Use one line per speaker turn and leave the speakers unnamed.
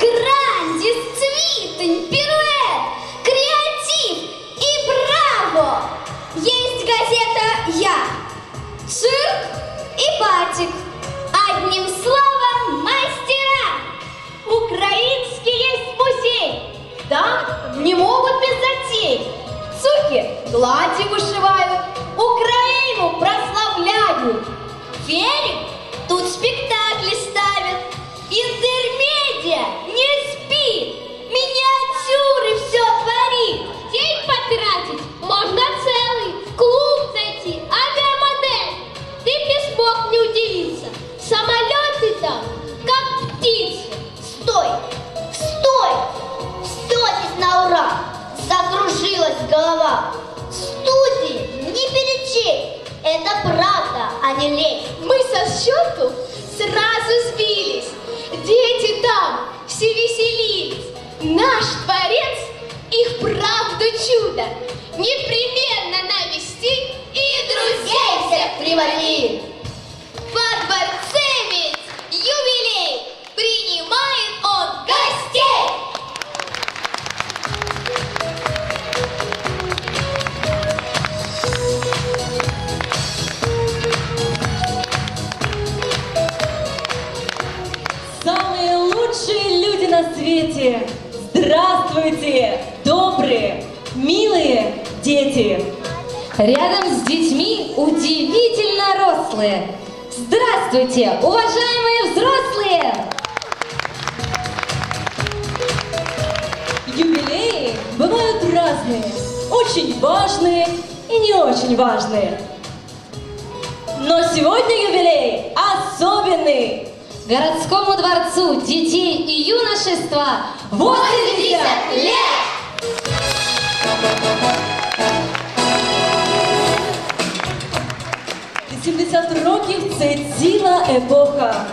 Грандіс, цвітень, пірует, креатив и браво! Есть газета «Я», цирк и батик. Одним словом, мастера! Украинский есть музей, там не могут без затей. Цуки платье вышивают, Украину прославляют. Верим, тут спектакль. не. Мы со счету сразу сбились. Дети там все веселились. Наш Творец их правду чудо непременно навести и друзей всех
привалить. Лучшие люди на свете! Здравствуйте, добрые, милые дети! Рядом с детьми удивительно рослые! Здравствуйте, уважаемые взрослые! Юбилеи бывают разные, очень важные и не очень важные. Но сегодня юбилей особенный! городскому дворцу детей и юношества 80 лет! Вісімдесят років це ціла епоха.